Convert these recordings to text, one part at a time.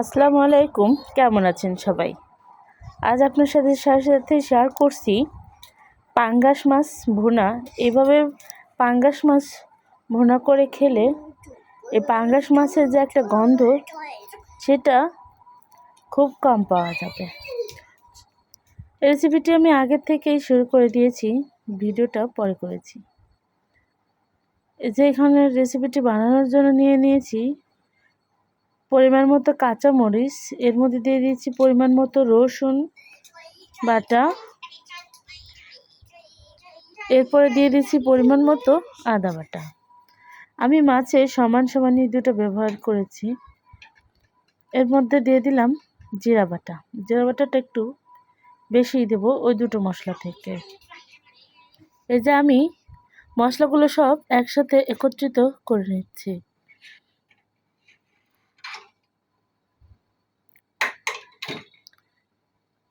আসসালামু আলাইকুম। কেমন আছেন সবাই? আজ আপনার সাথে সাথে শেয়ার করছি পাঙ্গাস মাছ ভুনা। এভাবে পাঙ্গাস মাছ ভুনা করে খেলে এই পাঙ্গাস মাছের যে একটা গন্ধ, সেটা খুব কম পাওয়া যাবে। রেসিপিটি আমি আগের থেকেই শুরু করে দিয়েছি, ভিডিওটা পরে করেছি। যে এখানে রেসিপিটি বানানোর জন্য নিয়ে নিয়েছি পরিমাণ মতো কাঁচা মরিচ এর মধ্যে দিয়ে দিয়েছি পরিমাণ মতো রসুন বাটা। এরপরে দিয়ে দিচ্ছি পরিমাণ মতো আদা বাটা। আমি মাছে সমান সমানই দুটো ব্যবহার করেছি। এর মধ্যে দিয়ে দিলাম জিরা বাটা। জিরা বাটাটা একটু বেশি দেব ওই দুটো মশলা থেকে। এই যে আমি মশলাগুলো সব একসাথে একত্রিত করে নিচ্ছি।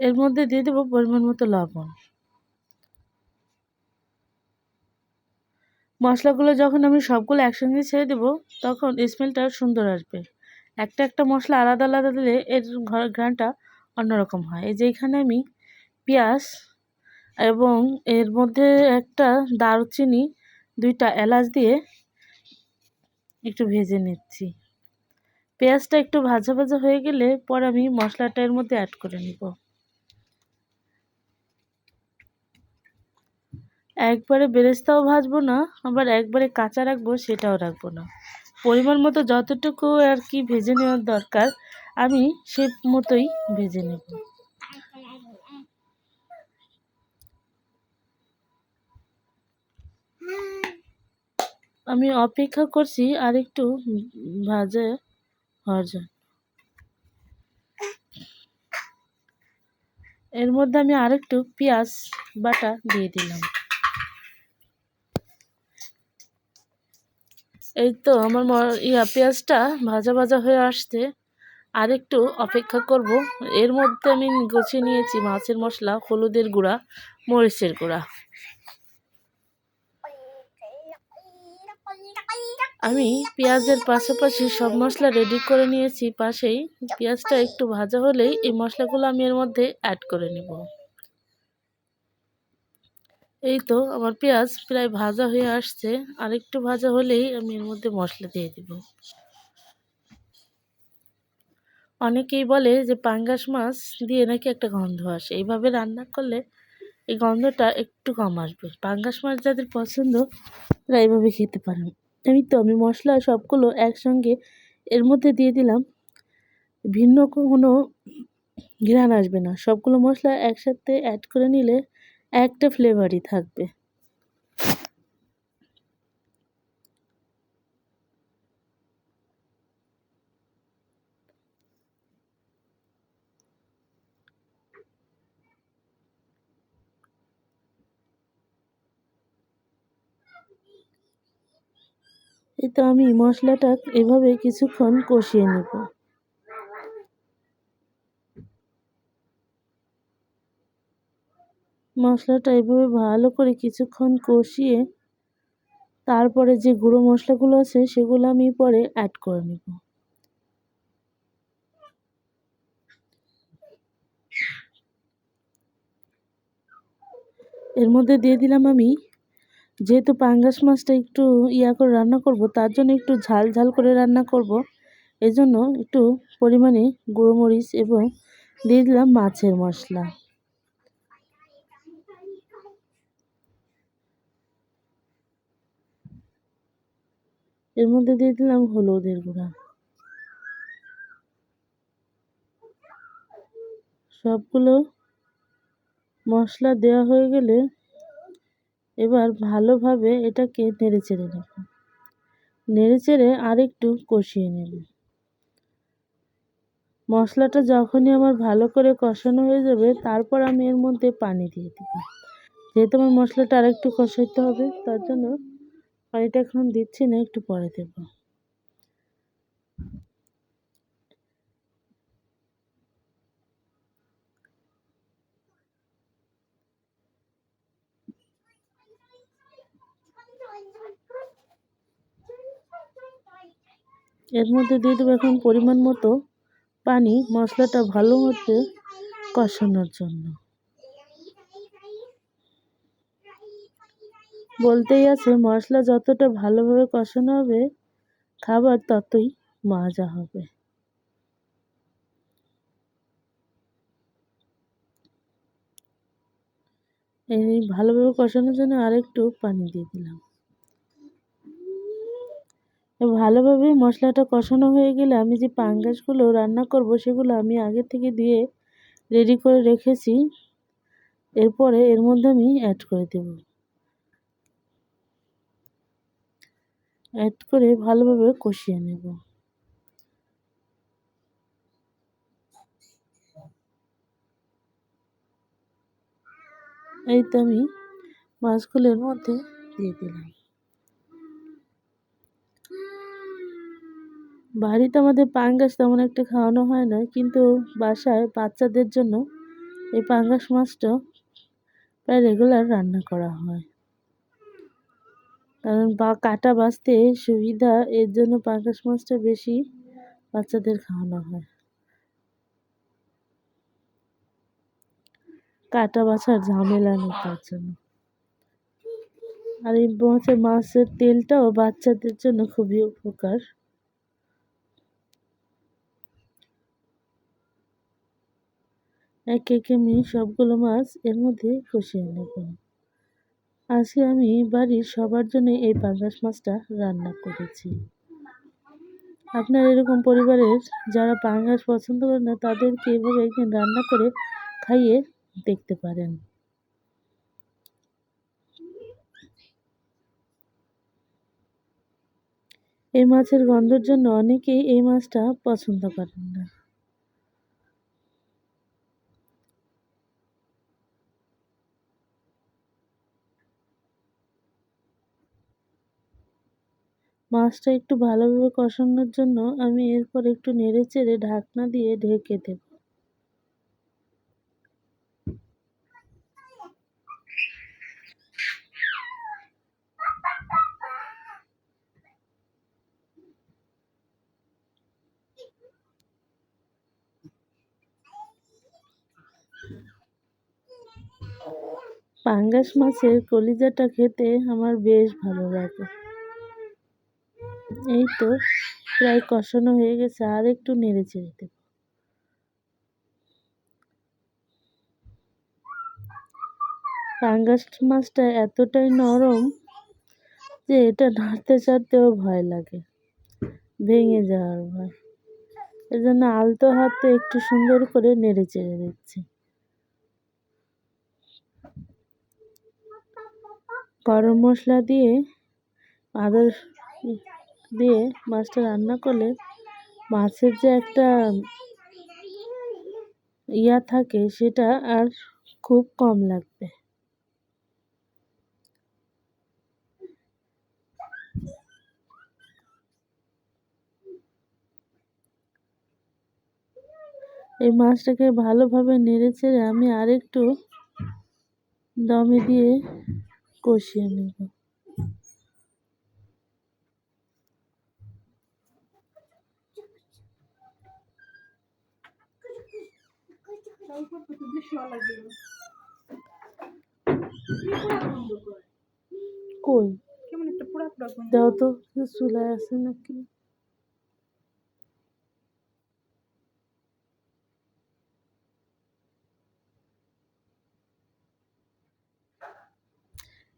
এর মধ্যে দিয়ে দেবো পরিমাণ মতো লবণ। মশলাগুলো যখন আমি সবগুলো একসঙ্গে ছেড়ে দেবো, তখন স্মেলটা সুন্দর আসবে। একটা একটা মশলা আলাদা আলাদা দিলে এর ঘ্রাণটা অন্যরকম হয়। এই যে এখানে আমি পেঁয়াজ এবং এর মধ্যে একটা দারুচিনি দুইটা এলাচ দিয়ে একটু ভেজে নিচ্ছি। পেঁয়াজটা একটু ভাজা ভাজা হয়ে গেলে পর আমি মশলাটা এর মধ্যে অ্যাড করে নিব। একবারে বেরেস্তাও ভাজবো না, আবার একবারে কাঁচা রাখব সেটাও রাখব না। পরিমাণ মতো যতটুকু আর কি ভেজে নেওয়ার দরকার, আমি সে মতোই ভেজে নেব। আমি অপেক্ষা করছি আর একটু ভাজা হওয়ার জন্য। এর মধ্যে আমি আরেকটু পেঁয়াজ বাটা দিয়ে দিলাম। এই তো আমার ইয়া পেঁয়াজটা ভাজা ভাজা হয়ে আসতে আর একটু অপেক্ষা করব। এর মধ্যে আমি গুছিয়ে নিয়েছি মাছের মশলা, হলুদের গুঁড়া, মরিচের গুঁড়া। আমি পেঁয়াজের পাশাপাশি সব মশলা রেডি করে নিয়েছি। পাশেই পেঁয়াজটা একটু ভাজা হলেই এই মশলাগুলো আমি এর মধ্যে অ্যাড করে নেব। এই তো আমার পেঁয়াজ প্রায় ভাজা হয়ে আসছে। আর একটু ভাজা হলেই আমি এর মধ্যে মশলা দিয়ে দিব। অনেকেই বলে যে পাঙ্গাস মাছ দিয়ে নাকি একটা গন্ধ আসে। এইভাবে রান্না করলে এই গন্ধটা একটু কম আসবে। পাঙ্গাস মাছ যাদের পছন্দ, তারা এইভাবে খেতে পারেন। এই তো আমি মশলা সবগুলো একসঙ্গে এর মধ্যে দিয়ে দিলাম। ভিন্ন কোনো ঘ্রাণ আসবে না। সবগুলো মশলা একসাথে অ্যাড করে নিলে একটা ফ্লেভারই থাকবে। এই তো আমি মশলাটা এভাবে কিছুক্ষণ কষিয়ে নেব। মশলাটা এভাবে ভালো করে কিছুক্ষণ কষিয়ে তারপরে যে গুঁড়ো মশলাগুলো আছে সেগুলো আমি পরে অ্যাড করে নেব। এর মধ্যে দিয়ে দিলাম আমি, যেহেতু পাঙ্গাস মাছটা একটু ইয়া করে রান্না করব, তার জন্য একটু ঝাল ঝাল করে রান্না করব। এজন্য একটু পরিমাণে গুঁড়ো মরিচ এবং দিয়ে দিলাম মাছের মশলা। এর মধ্যে দিয়ে দিলাম হলুদের গুঁড়া। সবগুলো মশলা দেওয়া হয়ে গেলে এবার ভালোভাবে এটাকে নেড়ে চেড়ে নেব। নেড়ে চেড়ে আরেকটু কষিয়ে নেব। মশলাটা যখনই আমার ভালো করে কষানো হয়ে যাবে, তারপর আমি এর মধ্যে পানি দিয়ে দেব। যেহেতু আমার মশলাটা আরেকটু কষাইতে হবে, তার জন্য পানিটা এখন দিচ্ছি না, একটু পরে দেব। এর মধ্যে দিয়ে দেবো এখন পরিমাণ মতো পানি, মশলাটা ভালো মতো কষানোর জন্য। বলতেই আছে, মশলা যতটা ভালোভাবে কষানো হবে, খাবার ততই মজা হবে। এই ভালোভাবে কষানোর জন্য আরেকটু পানি দিয়ে দিলাম। ভালোভাবে মশলাটা কষানো হয়ে গেলে আমি যে পাঙ্গাসগুলো রান্না করব, সেগুলো আমি আগে থেকে দিয়ে রেডি করে রেখেছি। এরপরে এর মধ্যে আমি অ্যাড করে দেব। অ্যাড করে ভালোভাবে কষিয়ে নেব। এই তো আমি মাছগুলোর মধ্যে দিয়ে দিলাম। বাড়িতে আমাদের পাঙ্গাস তেমন একটা খাওয়ানো হয় না, কিন্তু বাসায় বাচ্চাদের জন্য এই পাঙ্গাস মাছটা প্রায় রেগুলার রান্না করা হয়। কারণ বা কাটা বাছতে সুবিধা এর জন্য পাঙ্গাস মাছটা বেশি বাচ্চাদের খাওয়ানো হয়। কাটা বাছার ঝামেলা নেই তার জন্য। আর এই মাছের মাছের তেলটাও বাচ্চাদের জন্য খুবই উপকার। এক একে আমি সবগুলো মাছ এর মধ্যে কষিয়ে নেব। আজকে আমি বাড়ির সবার জন্য এই পাঙ্গাস মাছটা রান্না করেছি। আপনার এরকম পরিবারের যারা পাঙ্গাস পছন্দ করে না, তাদেরকে এভাবে একদিন রান্না করে খাইয়ে দেখতে পারেন। এই মাছের গন্ধের জন্য অনেকেই এই মাছটা পছন্দ করেন না। মাছটা একটু ভালোভাবে কষানোর জন্য আমি এরপর একটু নেড়ে চেড়ে ঢাকনা দিয়ে ঢেকে দেব। পাঙ্গাস মাছের কলিজাটা খেতে আমার বেশ ভালো লাগে। এই তো প্রায় কষানো হয়ে গেছে, আর একটু নেড়ে চেড়ে দেব। পাঙ্গাস মাছটা এতটাই নরম যে এটা নাড়তে চাড়তেও ভয় লাগে। ভেঙে যাওয়ার ভয়। এজন্য আলতো হাতে একটু সুন্দর করে নেড়ে চেড়ে দিচ্ছি গরম মশলা দিয়ে আদা দিয়ে মাছটা রান্না করলে মাছের যে একটা ইয়া থাকে, সেটা আর খুব কম লাগবে। এই মাছটাকে ভালোভাবে নেড়ে চেড়ে আমি আরেকটু দমে দিয়ে কষিয়ে নেব। কই? কেমন একটা পোড়া পোড়া গন্ধ দাও তো চুলায় আছে নাকি?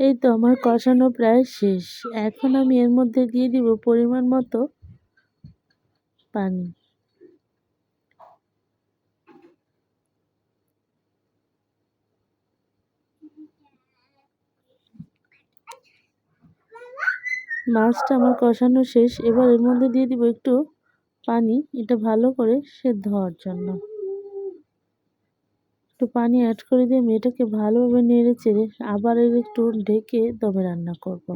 এই তো আমার কষানো প্রায় শেষ। এখন আমি এর মধ্যে দিয়ে দিব পরিমাণ মতো পানি। মাছটা আমার কষানো শেষ। এবার এর মধ্যে দিয়ে দিব একটু পানি। এটা ভালো করে সেদ্ধ হওয়ার জন্য। একটু পানি অ্যাড করে দিয়ে মেয়েটাকে ভালোভাবে নেড়ে চেড়ে আবার এর একটু ঢেকে দমে রান্না করব।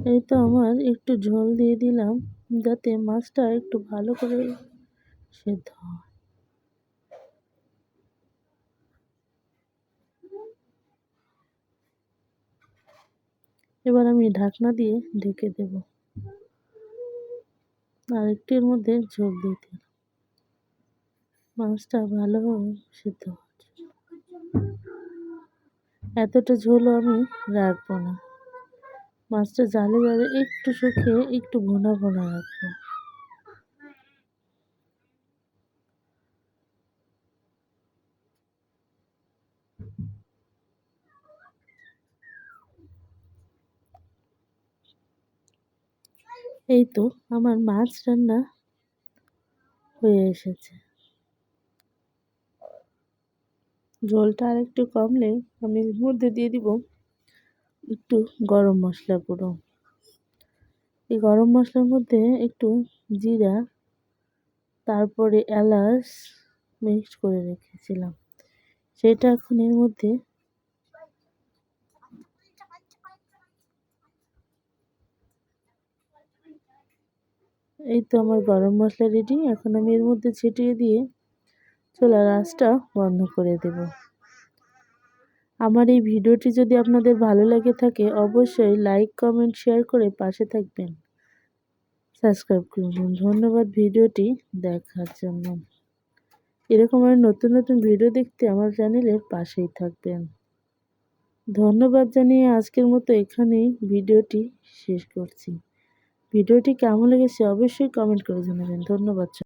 এই তো আমার একটু ঝোল দিয়ে দিলাম, যাতে মাছটা একটু ভালো করে সেদ্ধ হয়। এবার আমি ঢাকনা দিয়ে ঢেকে দেব। আর একটির মধ্যে ঝোল দিয়ে দিলাম। মাছটা ভালোভাবে সেদ্ধ হচ্ছে। এতটা ঝোলও আমি রাখব না। মাছটা জালে জালে একটু শুকিয়ে একটু ভোনা ভোনা রাখব। এই তো আমার মাছ রান্না হয়ে এসেছে। ঝোলটা আর একটু কমলে আমি মধ্যে দিয়ে দিব। একটু গরম মশলা গুঁড়ো। এই গরম মশলার মধ্যে একটু জিরা, তারপরে এলাচ মিক্সড করে রেখেছিলাম। সেটা এখন এর মধ্যে এই তো আমার গরম মশলা রেডি এখন আমি এর মধ্যে ছিটিয়ে দিয়ে চুলার আঁচটা বন্ধ করে দেব। আমার এই ভিডিওটি যদি আপনাদের ভালো লাগে থাকে, অবশ্যই লাইক কমেন্ট শেয়ার করে পাশে থাকবেন। সাবস্ক্রাইব করবেন ধন্যবাদ ভিডিওটি দেখার জন্য। এরকম আর নতুন নতুন ভিডিও দেখতে আমার চ্যানেলের পাশেই থাকবেন। ধন্যবাদ জানিয়ে আজকের মতো এখানেই ভিডিওটি শেষ করছি। ভিডিওটি কেমন লেগেছে অবশ্যই কমেন্ট করে জানাবেন। ধন্যবাদ।